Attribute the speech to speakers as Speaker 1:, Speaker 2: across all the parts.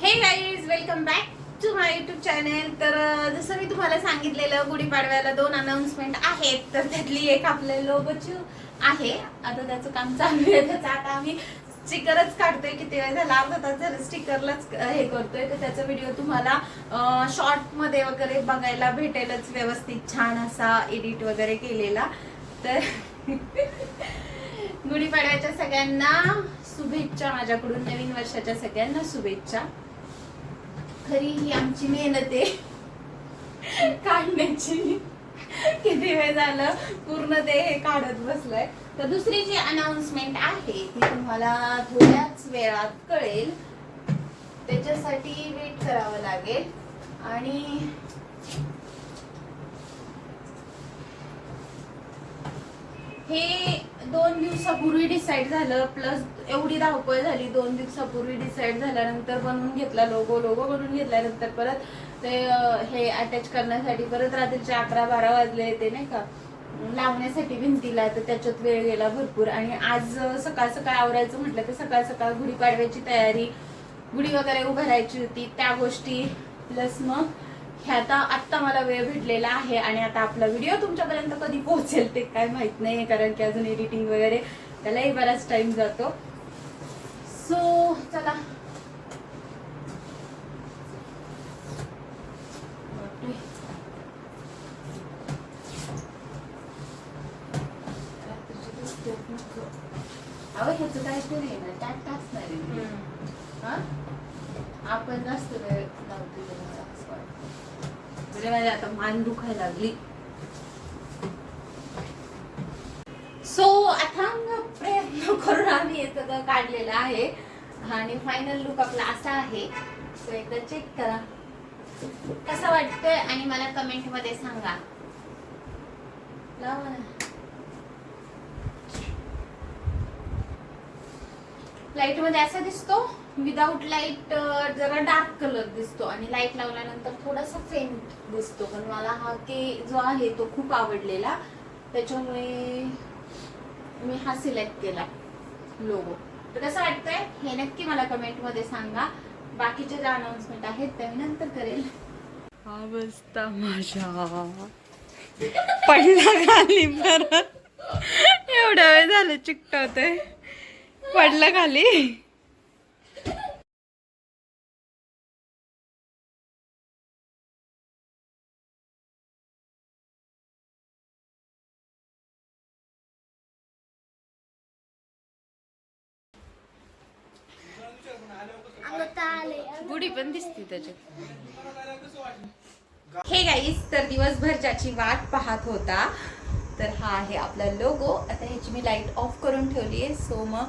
Speaker 1: Hey guys welcome back to my YouTube channel तर जसं मी तुम्हाला सांगितलेलं गुढीपाडव्याला दोन अनाउन्समेंट आहेत. तर त्यातली एक आपले लोगोची आहे. आता त्याचं काम चालू आहे. त्याचं आता आम्ही स्टिकरच काढतोय. किती वेळ झाला? अर्धा तास झालं स्टिकरलाच हे करतोय. तर त्याचा व्हिडिओ तुम्हाला शॉर्टमध्ये वगैरे बघायला भेटेलच. व्यवस्थित छान असा एडिट वगैरे केलेला. तर गुढीपाडव्याच्या सगळ्यांना शुभेच्छा. माझ्याकडून नवीन वर्षाच्या सगळ्यांना शुभेच्छा. खरी ही आमची मेहनत आहे. काढण्याची. किती वेळ झालं? पूर्ण ते हे काढत बसलंय. तर दुसरी जी अनाउन्समेंट आहे ती तुम्हाला थोड्याच वेळात कळेल. त्याच्यासाठी वेट करावं लागेल. आणि हे दोन दिवसापूर्वी डिसाईड झालं प्लस एवढी धावपळ झाली दोन दिवसापूर्वी डिसाईड झाल्यानंतर बनवून घेतला लोगो लोगो बनवून घेतल्यानंतर परत ते हे अटॅच करण्यासाठी परत रात्रीचे अकरा बारा वाजले ते नाही का? लावण्यासाठी भिंतीला तर त्याच्यात वेळ गेला भरपूर. आणि आज सकाळ सकाळ आवरायचं म्हटलं तर सकाळ सकाळ गुढीपाडव्याची तयारी गुढी वगैरे उभारायची होती त्या गोष्टी प्लस मग आता आत्ता मला वेळ भेटलेला आहे आणि आता आपला व्हिडिओ तुमच्यापर्यंत कधी पोहोचेल ते काय माहीत नाही कारण की अजून एडिटिंग वगैरे त्यालाही बराच टाइम जातो सो चला. अहो ह्याचं काहीतरी आहे ना त्यात असणार आहे मी. हा? आपण जास्त वेळ लावतो मला असं वाटतं. म्हणजे माझी आता मान दुखायला लागली. सो अथांग प्रयत्न करून आम्ही हे सगळं काढलेलं आहे. आणि फायनल लुक आपला असा आहे. सो एकदा चेक करा. कसा वाटतोय आणि मला कमेंटमध्ये सांगा. लावा ना. लाइटमध्ये असा दिसतो? विदाऊट लाइट जरा डार्क कलर दिसतो आणि लाइट लावल्यानंतर थोडासा फेंट दिसतो. पण मला हा के जो आहे तो खूप आवडलेला. त्याच्यामुळे मी हा सिलेक्ट केला लोगो तर कसं वाटतंय? हे नक्की मला कमेंटमध्ये सांगा. बाकीचे जे अनाउन्समेंट आहेत ते मी नंतर करेल.
Speaker 2: अवस्था माझ्या पडला खाली परत. एवढा वेळ झालं चिकटवतोय. पडलं खाली.
Speaker 1: गुढी पण दिसते त्याच्यात. हे गाईस तर दिवसभर ज्याची वाट पाहत होता तर हा आहे आपला लोगो आता ह्याची मी लाइट ऑफ करून ठेवली आहे सो मग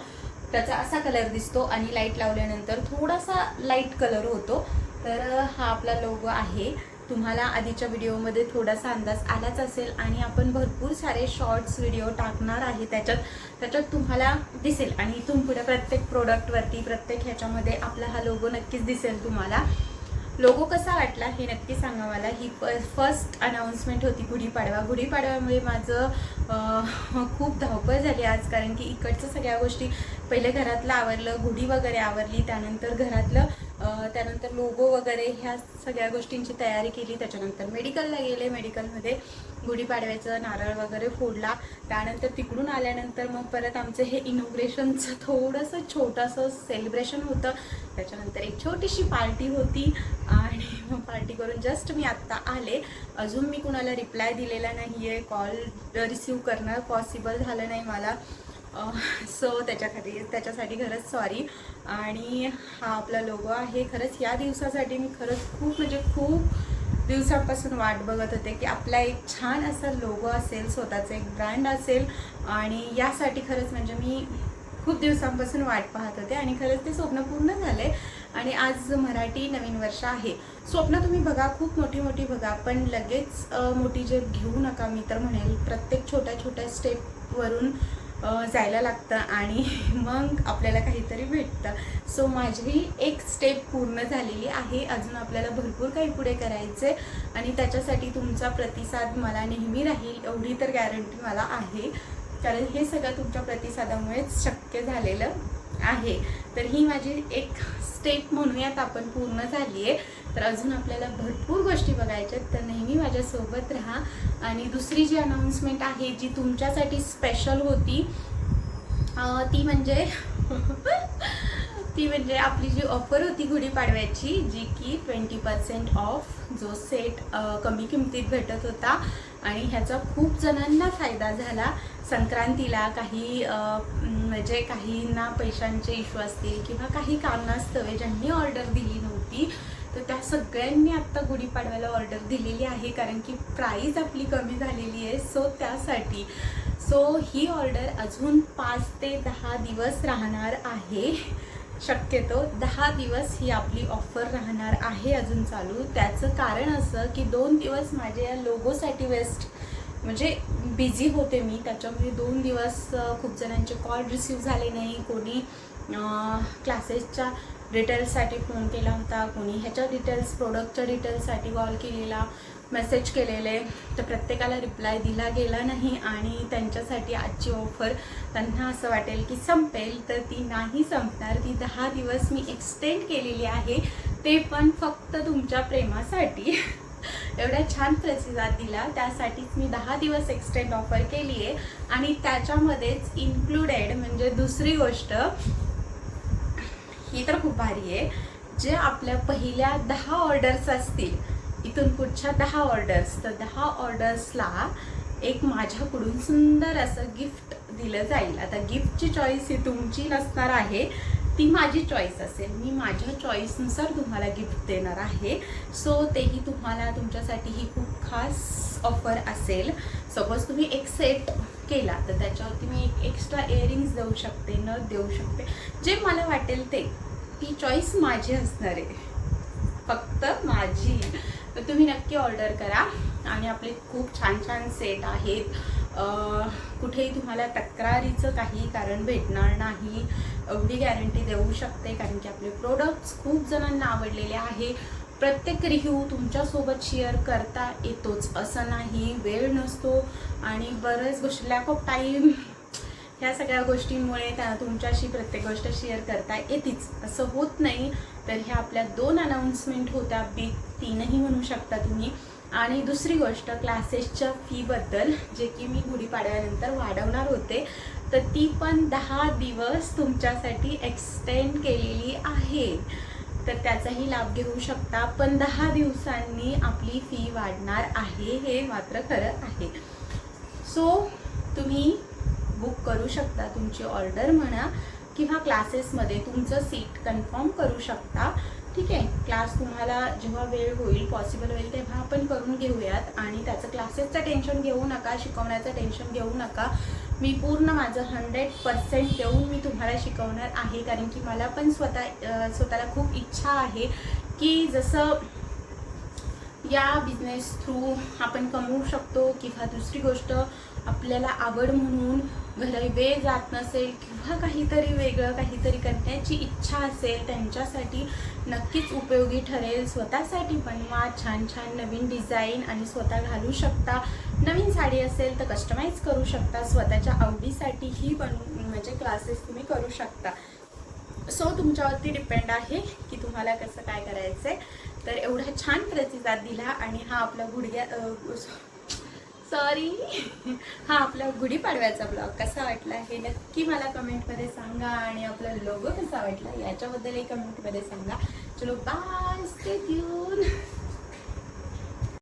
Speaker 1: त्याचा असा कलर दिसतो आणि लाइट लावल्यानंतर थोडासा लाइट कलर होतो. तर हा आपला लोगो आहे. तुम्हाला आधीच्या व्हिडिओमध्ये थोडासा अंदाज आलाच असेल आणि आपण भरपूर सारे शॉर्ट्स व्हिडिओ टाकणार आहे. त्याच्यात त्याच्यात तुम्हाला दिसेल. आणि इथून पुढे प्रत्येक प्रोडक्टवरती प्रत्येक ह्याच्यामध्ये आपला हा लोगो नक्कीच दिसेल तुम्हाला. लोगो कसा वाटला हे नक्की सांगा मला. ही प फर्स्ट अनाउन्समेंट होती गुढीपाडवा. गुढीपाडव्यामुळे माझं खूप धावपळ झाली आज. कारण की इकडचं सगळ्या गोष्टी पहिले घरातलं आवरलं गुढी वगैरे आवरली त्यानंतर घरातलं त्यानंतर लोगो वगैरे ह्या सगळ्या गोष्टींची तयारी केली. त्याच्यानंतर मेडिकलला गेले. मेडिकलमध्ये गुढीपाडव्याचं नारळ वगैरे फोडला. त्यानंतर तिकडून आल्यानंतर मग परत आमचं हे इनोग्रेशनचं थोडंसं छोटंसं सेलिब्रेशन होतं. त्याच्यानंतर एक छोटीशी पार्टी होती. आणि मग पार्टी करून जस्ट मी आत्ता आले. अजून मी कुणाला रिप्लाय दिलेला नाही आहे कॉल रिसीव करणं पॉसिबल झालं नाही मला. सो त्याच्याखाली त्याच्यासाठी खरंच सॉरी आणि हा आपला लोगो आहे. खरंच या दिवसासाठी मी खरंच खूप म्हणजे खूप दिवसापासून वाट बघत होते की आपला एक छान असा लोगो असेल स्वतःचं एक ब्रँड असेल. आणि यासाठी खरंच म्हणजे मी खूप दिवसांपासून वाट पाहत होते आणि खरंच ते स्वप्न पूर्ण झाले आणि आज मराठी नवीन वर्ष आहे. स्वप्न तुम्ही बघा खूप मोठी मोठी बघा पण लगेच मोठी जे घेऊ नका. मी तर म्हणेल प्रत्येक छोट्या छोट्या स्टेपवरून जायला लागतं आणि मग आपल्याला काहीतरी भेटतं. सो माझी एक स्टेप पूर्ण झालेली आहे. अजून आपल्याला भरपूर काही पुढे करायचे आणि त्याच्यासाठी तुमचा प्रतिसाद मला नेहमी राहील एवढी तर गॅरंटी मला आहे. कारण हे सगळं तुमच्या प्रतिसादामुळेच शक्य झालेलं. आहे. तर ही माझी एक स्टेप म्हणूयात आपण पूर्ण झाली आहे. तर अजून आपल्याला भरपूर गोष्टी बघायच्या तर नेहमी माझ्यासोबत राहा. आणि दुसरी जी अनाऊन्समेंट आहे जी तुमच्यासाठी स्पेशल होती ती म्हणजे ती म्हणजे आपली जी ऑफर होती गुढीपाडव्याची जी की ट्वेंटी पर्सेंट ऑफ जो सेट कमी किमतीत भेटत होता. आणि ह्याचा खूप जणांना फायदा झाला. संक्रांतीला काही म्हणजे काहींना पैशांचे इश्यू असतील किंवा काही कारणास्तवे ज्यांनी ऑर्डर दिली नव्हती तर त्या सगळ्यांनी आत्ता गुढीपाडव्याला ऑर्डर दिलेली आहे. कारण की प्राईस आपली कमी झालेली आहे सो त्यासाठी सो ही ऑर्डर अजून पाच ते दहा दिवस राहणार आहे. शक्यतो दहा दिवस ही आपली ऑफर राहणार आहे अजून चालू. त्याचं कारण असं की दोन दिवस माझे या लोगोसाठी वेस्ट म्हणजे बिझी होते मी. त्याच्यामुळे दोन दिवस खूप जणांचे कॉल रिसीव झाले नाही. कोणी क्लासेसच्या डिटेल्ससाठी फोन केला होता. कोणी ह्याच्या डिटेल्स प्रोडक्टच्या डिटेल्ससाठी कॉल केलेला. मेसेज केलेले तर प्रत्येकाला रिप्लाय दिला गेला नाही आणि त्यांच्यासाठी आजची ऑफर त्यांना असं वाटेल की संपेल तर ती नाही संपणार. ती दहा दिवस मी एक्सटेंड केलेली आहे. ते पण फक्त तुमच्या प्रेमासाठी. एवढा छान प्रतिसाद दिला. त्यासाठीच मी दहा दिवस एक्सटेंड ऑफर केली आहे. आणि त्याच्यामध्येच इन्क्लुडेड म्हणजे दुसरी गोष्ट ही तर खूप भारी आहे. जे आपल्या पहिल्या दहा ऑर्डर्स असतील इथून पुढच्या दहा ऑर्डर्स तर दहा ऑर्डर्सला एक माझ्याकडून सुंदर असं गिफ्ट दिलं जाईल. आता गिफ्टची चॉईस ही तुमची नसणार आहे. ती माझी चॉईस असेल. मी माझ्या चॉईसनुसार तुम्हाला गिफ्ट देणार आहे. सो तेही तुम्हाला तुमच्यासाठी ही खूप खास ऑफर असेल. सपोज तुम्ही एक सेट केला तर त्याच्यावरती मी एक एक्स्ट्रा इयरिंग्स देऊ शकते न देऊ शकते. जे मला वाटेल ते. ती चॉईस माझी असणार आहे. फक्त माझी. तर तुम्ही नक्की ऑर्डर करा. आणि आपले खूप छान छान सेट आहेत. कुठेही तुम्हाला तक्रारीचं काही कारण भेटणार नाही. एवढी गॅरंटी देऊ शकते कारण की आपले प्रोडक्ट्स खूप जणांना आवडलेले आहे. प्रत्येक रिव्ह्यू तुमच्यासोबत शेअर करता येतोच असं नाही. वेळ नसतो. आणि बरंच गोष्टी लॅक ऑफ टाईम ह्या सगळ्या गोष्टींमुळे त्या तुमच्याशी प्रत्येक गोष्ट शेअर करता येतेच. असं होत नाही. तर ह्या आपल्या दोन अनाऊन्समेंट होत्या. बिग तीनही म्हणू शकता तुम्ही. आणि दुसरी गोष्ट क्लासेसच्या फीबद्दल जे की मी गुढीपाडव्यानंतर वाढवणार होते तर ती पण दहा दिवस तुमच्यासाठी एक्सटेंड केलेली आहे. तर त्याचाही लाभ घेऊ शकता. पण दहा दिवसांनी आपली फी वाढणार आहे हे मात्र खरं आहे. सो तुम्ही बुक करू शकता तुमची ऑर्डर म्हणा. किंवा क्लासेसमध्ये तुमचं सीट कन्फर्म करू शकता. ठीक आहे? क्लास तुम्हाला जेव्हा वेळ होईल पॉसिबल होईल तेव्हा आपण करून घेऊयात. आणि त्याचं क्लासेसचं टेन्शन घेऊ नका शिकवण्याचं टेन्शन घेऊ नका. मी पूर्ण माझं हंड्रेड पर्सेंट देऊन मी तुम्हाला शिकवणार आहे. कारण की मला पण स्वतः स्वतःला खूप इच्छा आहे की जसं या बिझनेस थ्रू आपण कमवू शकतो किंवा दुसरी गोष्ट आपल्याला आवड म्हणून घरी वेळ जात नसेल किंवा काहीतरी वेगळं काहीतरी करण्याची इच्छा असेल त्यांच्यासाठी नक्कीच उपयोगी ठरेल. स्वतःसाठी बनवा छान छान नवीन डिझाईन आणि स्वतः घालू शकता. नवीन साडी असेल तर कस्टमाइज करू शकता. स्वतःच्या आवडीसाठीही बनवून म्हणजे क्लासेस तुम्ही करू शकता. सो तुमच्यावरती डिपेंड आहे की तुम्हाला कसं काय करायचं आहे तर एवढा छान प्रतिसाद दिला आणि हा आपला गुडघ्या सॉरी हा आपला गुढीपाडव्याचा ब्लॉग कसा वाटला हे नक्की मला कमेंटमध्ये सांगा आणि आपला लोगो कसा वाटला याच्याबद्दलही कमेंटमध्ये सांगा. चलो बाय स्टे